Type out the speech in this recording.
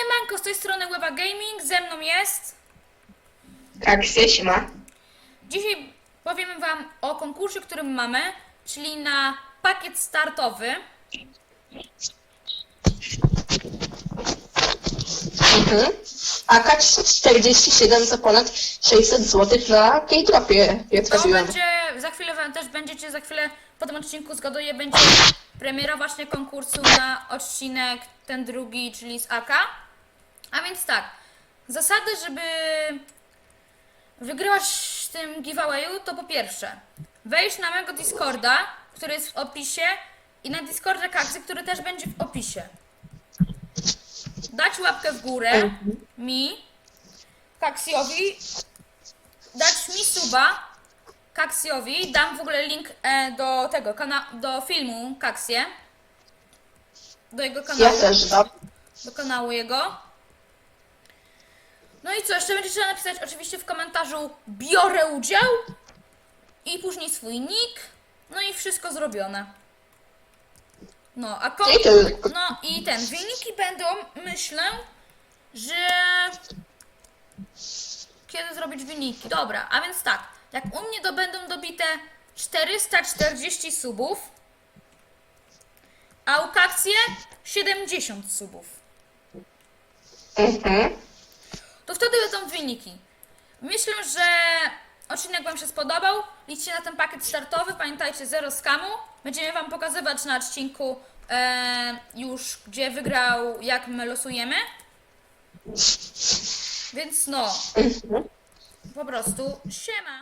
Siemanko, z tej strony Weba Gaming, ze mną jest. Tak, się ma. Dzisiaj powiem Wam o konkursie, który mamy, czyli na pakiet startowy. Mhm. AK 47 za ponad 600 zł na K-Dropie, To trafiłem. będzie, za chwilę Wam też będziecie, za chwilę po tym odcinku zgaduję, będzie premiera właśnie konkursu na odcinek ten drugi, czyli z AK. A więc tak, zasady, żeby wygrywać w tym giveawayu, to po pierwsze, wejść na mojego Discorda, który jest w opisie i na Discordzie Kaksy, który też będzie w opisie. Dać łapkę w górę mi, Kaksiowi, dać mi suba Kaksiowi, dam w ogóle link e, do tego, do filmu Kaksie, do jego Ja kanału też dam. do kanału jego. No i co, jeszcze będzie trzeba napisać oczywiście w komentarzu biorę udział i później swój nick, no i wszystko zrobione. No, a tylko. no i ten, wyniki będą, myślę, że kiedy zrobić wyniki? Dobra, a więc tak, jak u mnie to będą dobite 440 subów, a u Kakcje 70 subów. Mhm. Wtedy będą wyniki. Myślę, że odcinek Wam się spodobał. Liczcie na ten pakiet startowy. Pamiętajcie, zero skamu. Będziemy Wam pokazywać na odcinku e, już, gdzie wygrał, jak my losujemy. Więc no, po prostu siema.